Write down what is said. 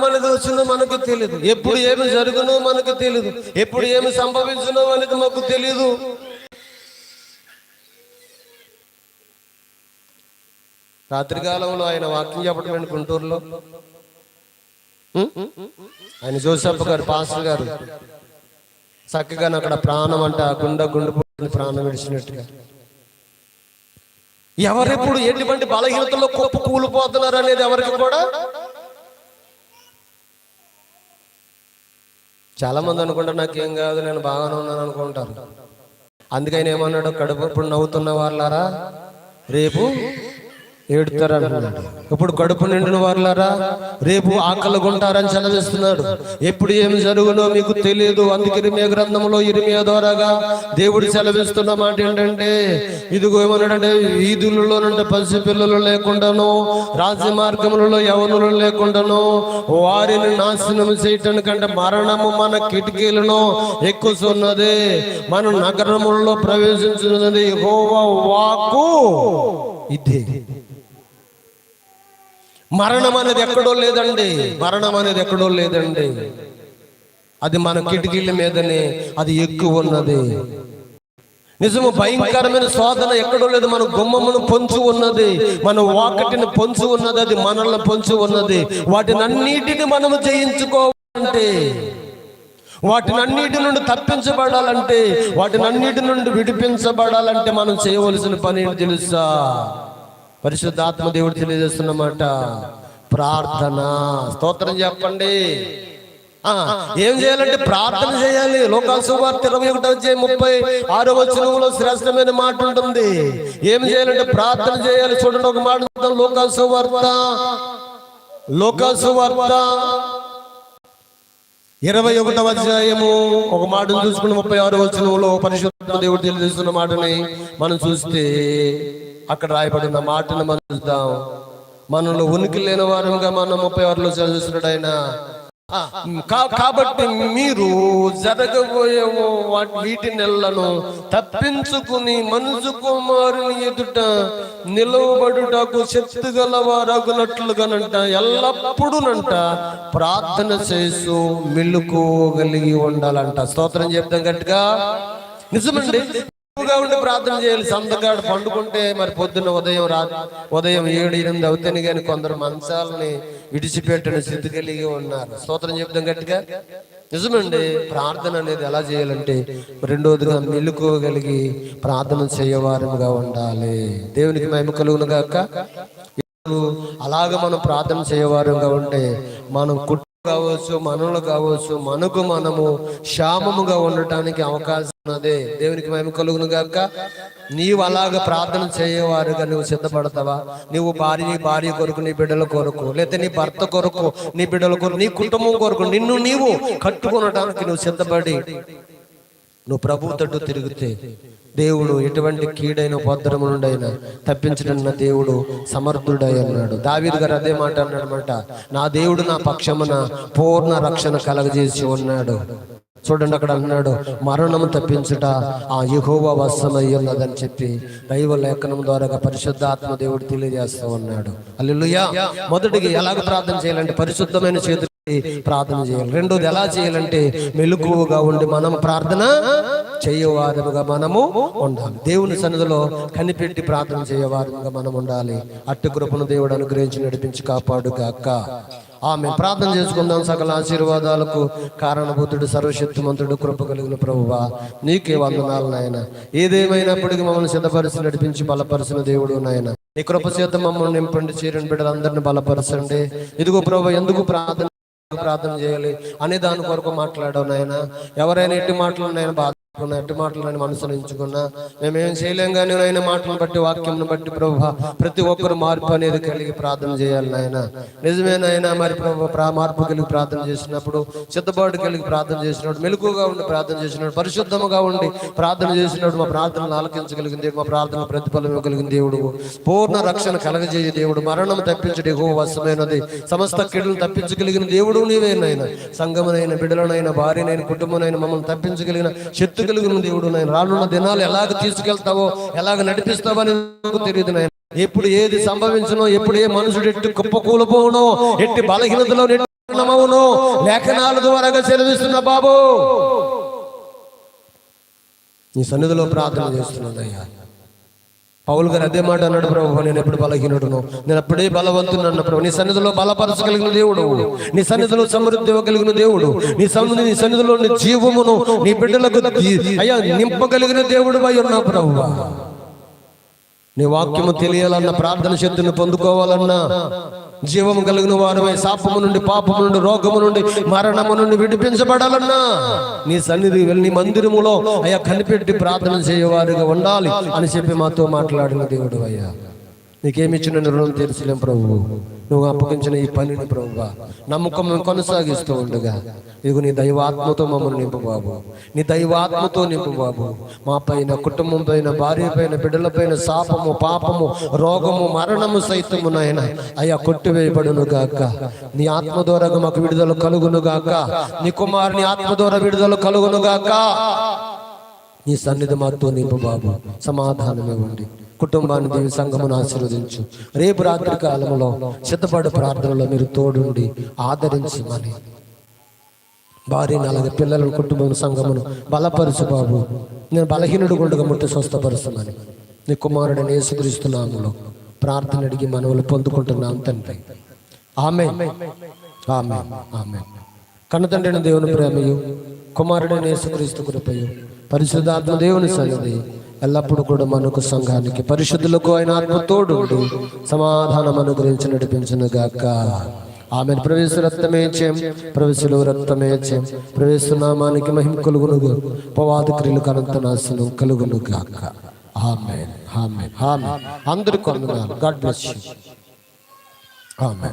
అనేది వచ్చిందో మనకు తెలియదు ఎప్పుడు ఏమి జరుగునో మనకు తెలియదు ఎప్పుడు ఏమి సంభవించునో అనేది మాకు తెలియదు రాత్రికాలంలో ఆయన వాక్యం చెప్పడం గుంటూరులో? ఆయన జోసప్ప గారు పాస్టర్ గారు చక్కగా అక్కడ ప్రాణం అంట గుండె గుండె ప్రాణం విడిచినట్టుగా. ఎవరెప్పుడు ఎటువంటి బలహీనతలో కుప్ప కూలిపోతున్నారు అనేది ఎవరికి కూడా చాలామంది అనుకుంటారు నాకేం కాదు నేను బాగానే ఉన్నాను అనుకుంటారు. అందుకని ఏమన్నాడు కడుపు ఇప్పుడు నవ్వుతున్న వాళ్ళారా? రేపు ఏడుతారా ఇప్పుడు కడుపు నిండిన వాళ్ళారా రేపు ఆకలి కొంటారని ఎప్పుడు ఏమి జరుగునో మీకు తెలియదు అందుకే ఇరిమే గ్రంథంలో ఇరిమియా ద్వారాగా దేవుడు సెలవిస్తున్న మాట ఏంటంటే ఇదిగో ఏమన్నాడంటే వీధులలోనంటే పసి పిల్లలు లేకుండాను రాజ్య మార్గములలో యవనులు లేకుండాను వారిని నాశనం చేయటానికంటే కంటే మరణము మన కిటికీలను ఎక్కుతున్నది మన నగరములలో ప్రవేశించున్నది హోవా వాకు ఇదే. మరణం అనేది ఎక్కడో లేదండి. మరణం అనేది ఎక్కడో లేదండి. అది మన కిటికీల మీదనే అది ఎక్కువ ఉన్నది. నిజము భయంకరమైన శోధన ఎక్కడో లేదు. మన గుమ్మమును పొంచు ఉన్నది. మన వాకటిని పొంచు ఉన్నది. అది మనల్ని పొంచు ఉన్నది. వాటిని అన్నిటిని మనము జయించుకోవాలంటే వాటిని అన్నిటి నుండి తప్పించబడాలంటే వాటిని అన్నిటి నుండి విడిపించబడాలంటే మనం చేయవలసిన పని ఏంటి తెలుసా? పరిశుద్ధాత్మ దేవుడు తెలియజేస్తున్నమాట ప్రార్థన. స్తోత్రం చెప్పండి. ఏం చేయాలంటే ప్రార్థన చేయాలి. లోకాల సువార్త ఇరవై ఒకటి వచ్చే ముప్పై ఆరో వచనంలో శ్రేష్టమైన మాట ఉంటుంది. ఏం చేయాలంటే ప్రార్థన చేయాలి. చూడండి ఒక మాట లోకాల సువార్త. లోకాల సువార్త. ఇరవై ఒకటవ అధ్యాయము. ఒక మాటను చూసుకుని ముప్పై ఆరు వచనంలో పరిశుద్ధ దేవుడు తెలియజేస్తున్న మాటని మనం చూస్తే అక్కడ రాయబడిన మాటను మనం చూద్దాం. మనలో ఉనికి లేని వారంగా మనం ముప్పై ఆరులో చదివిస్తున్నాడు ఆయన. కాబట్టి మీరు జరగబోయే వాటి వీటి నెలలను తప్పించుకుని మనుషు కుమారుని ఎదుట నిలవబడుటకు శక్తి గల వారగునట్లుగానంట ఎల్లప్పుడూనంట ప్రార్థన చేస్తూ మెలుకోగలిగి ఉండాలంట. స్తోత్రం చెప్తాం గట్టిగా. నిజమండి. ఎక్కువగా ఉండి ప్రార్థన చేయాలి. సందగాడు పండుకుంటే మరి పొద్దున్న ఉదయం రా ఉదయం ఏడు ఎనిమిది అవుతాయి కానీ కొందరు మంచాలని విడిచిపెట్టిన స్థితి కలిగి ఉన్నారు. స్తోత్రం చెప్తాం గట్టిగా. నిజమండి ప్రార్థన అనేది ఎలా చేయాలంటే రెండోదిగా మెలుకోగలిగి ప్రార్థన చేయవారముగా ఉండాలి. దేవునికి మహిమ కలుగును గాక. ఇప్పుడు అలాగ మనం ప్రార్థన చేయవారంగా ఉంటే మనం కావచ్చు మనలు కావచ్చు మనకు మనము క్షామముగా ఉండటానికి అవకాశం ఉన్నదే. దేవునికి మేము కలుగును గాక. నీవు అలాగ ప్రార్థన చేయవారుగా నువ్వు సిద్ధపడతావా? నువ్వు భార్య నీ భార్య కొరకు నీ బిడ్డల కొరకు లేకపోతే నీ భర్త కొరకు నీ బిడ్డల కొరకు నీ కుటుంబం కొరకు నిన్ను నీవు కట్టుకునటానికి నువ్వు సిద్ధపడి నువ్వు ప్రభు తట్టు తిరిగితే దేవుడు ఎటువంటి కీడైన ఉపద్రవం నుండైనా తప్పించడన్న దేవుడు సమర్థుడై అన్నాడు దావీదు గారు అదే మాట అన్నాడనమాట నా దేవుడు నా పక్షమున పూర్ణ రక్షణ కలగజేసి ఉన్నాడు. చూడండి అక్కడ అన్నాడు మరణము తప్పించుట ఆ యహోవ వశమై ఉన్నదని చెప్పి దైవ లేఖనం ద్వారా పరిశుద్ధాత్మ దేవుడు తెలియజేస్తూ ఉన్నాడు. అల్లుయ్యా మొదటికి ఎలాగ ప్రార్థన చేయాలంటే పరిశుద్ధమైన చేతులు ప్రార్థన చేయాలి. రెండోది ఎలా చేయాలంటే మెలకువగా ఉండి మనం ప్రార్థన చేయవారుగా మనము ఉండాలి. దేవుని సన్నిధిలో కనిపెట్టి ప్రార్థన చేయవారుగా మనం ఉండాలి. అట్టి కృపను దేవుడు అనుగ్రహించి నడిపించి కాపాడుగాక. ఆమె ప్రార్థన చేసుకుందాం సకల ఆశీర్వాదాలకు కారణభూతుడు సర్వశక్తిమంతుడు కృప కలిగిన ప్రభువా నీకే వందనాలు నాయన. ఏదేమైనప్పటికీ మమ్మల్ని సిద్ధపరిచి నడిపించి బలపరిచిన దేవుడు నాయన. నీ కృప చేత మమ్మల్ని నింపండి చీరని బిడ్డలందరినీ బలపరచండి. ఇదిగో ప్రభు ఎందుకు ప్రార్థన ప్రార్థన చేయాలి. అనే దాని కొరకు మాట్లాడావు నాయన. ఎవరైనా ఎట్టి మాటలు నాయన బాధ ఎట్టి మాటలను మనసులో మేమేం చేయలేం కానీ ఆయన మాటలను బట్టి వాక్యం బట్టి ప్రభు ప్రతి ఒక్కరు మార్పు అనేది కలిగి ప్రార్థన చేయాలి నాయన. నిజమే నాయన మరి ప్రభు మార్పు కలిగి ప్రార్థన చేసినప్పుడు చిత్తబాటు కలిగి ప్రార్థన చేసినప్పుడు మెలకుగా ఉండి ప్రార్థన చేసినప్పుడు పరిశుద్ధముగా ఉండి ప్రార్థన చేసినప్పుడు మా ప్రార్థనలు ఆలకించగలిగింది మా ప్రార్థన ప్రతిఫలం ఇవ్వగలిగిన దేవుడు. పూర్ణ రక్షణ కలగజేయ దేవుడు. మరణం తప్పించడే హో వశమైనది. సమస్త కీడులను తప్పించగలిగిన దేవుడు నీవే సంగమనైన బిడ్డలనైన భార్యనైన కుటుంబనైనా మమ్మల్ని తప్పించగలిగిన శక్తి కలిగిన దేవుడు నాయన. రానున్న దినాలు ఎలాగ తీసుకెళ్తావో ఎలాగ నడిపిస్తావో అని నాకు తెలియదు నాయన. ఎప్పుడు ఏది సంభవించునో ఎప్పుడు ఏ మనుషుడు ఎట్టి కుప్పకూలిపోవునో ఎట్టి బలహీనతలో మరణమవును లేఖనాల ద్వారా సెలవిస్తున్న బాబు. నీ సన్నిధిలో ప్రార్థన చేస్తున్నానయ్యా పౌలు గారు అదే మాట అన్నాడు ప్రభు నేను ఎప్పుడు బలహీనుడును? నేను అప్పుడే బలవంతుని అన్న ప్రభు. నీ సన్నిధిలో బలపరచగలిగిన దేవుడు. నీ సన్నిధిలో సమృద్ధి ఇవ్వగలిగిన దేవుడు. నీ సన్నిధి నీ సన్నిధిలో నీ జీవమును నీ బిడ్డలకు అయ్యా నింపగలిగిన దేవుడు అయి ఉన్నావు ప్రభు. నీ వాక్యము తెలియాలన్న ప్రార్థన శక్తిని పొందుకోవాలన్నా జీవము కలిగిన వారమై శాపము నుండి పాపము నుండి రోగము నుండి మరణము నుండి విడిపించబడాలన్నా నీ సన్నిధి వెళ్ళి నీ మందిరములో అయ్యా కనిపెట్టి ప్రార్థన చేయవారిగా ఉండాలి అని చెప్పి మాతో మాట్లాడిన దేవుడు అయ్యా. నీకేమిచ్చిన రుణం తీర్చలేం ప్రభు. నువ్వు అప్పగించిన ఈ పనిని ప్రభువా నమ్మకం కొనసాగిస్తూ ఉండగా ఇదిగో నీ దైవాత్మతో మమ్మల్ని నింపు బాబు. నీ దైవాత్మతో నింపు బాబు. మా పైన కుటుంబం పైన భార్య పైన బిడ్డల పైన శాపము పాపము రోగము మరణము సైతము నాయన అయ్యా కొట్టివేయబడును గాక. నీ ఆత్మ ద్వారా మాకు విడుదల కలుగును గాక. నీ కుమారుని ఆత్మ ద్వారా విడుదల కలుగును గాక. నీ సన్నిధి మాతో నింపు బాబు. సమాధానమే ఉండి. కుటుంబాన్ని దేవి సంఘమును ఆశీర్వదించు. రేపు రాత్రి కాలంలో సిద్ధపడు ప్రార్థనలో మీరు తోడుండి ఆదరించమని. భార్యను అలాగే పిల్లలను కుటుంబం సంఘమును బలపరుచు బాబు. నేను బలహీనుడు గుండగా ముట్టి స్వస్థపరుస్తున్నాను. నీ కుమారుడిని యేసుక్రీస్తున్నాములో ప్రార్థన అడిగి మనవులు పొందుకుంటున్నాం తండ్రి. ఆమె ఆమె ఆమె కన్నతండ్రిని దేవుని ప్రేమయు కుమారుడైన యేసుక్రీస్తు కృపయు పరిశుద్ధాత్మ దేవుని సన్నిధి ఎల్లప్పుడూ కూడా మనకు సంఘానికి పరిశుద్ధులకు ఆయన ఆత్మ తోడు సమాధానం అనుగ్రహించి నడిపించను గాక. ఆమె ప్రవేశ రక్తమే చేం ప్రవేశులు రక్తమే చేం ప్రవేశనామానికి మహిమ కలుగును పవాది క్రియలు కనంత నాశనం కలుగును గాక. ఆమె ఆమె ఆమె అందరికీ వందనాలు. God bless you. ఆమె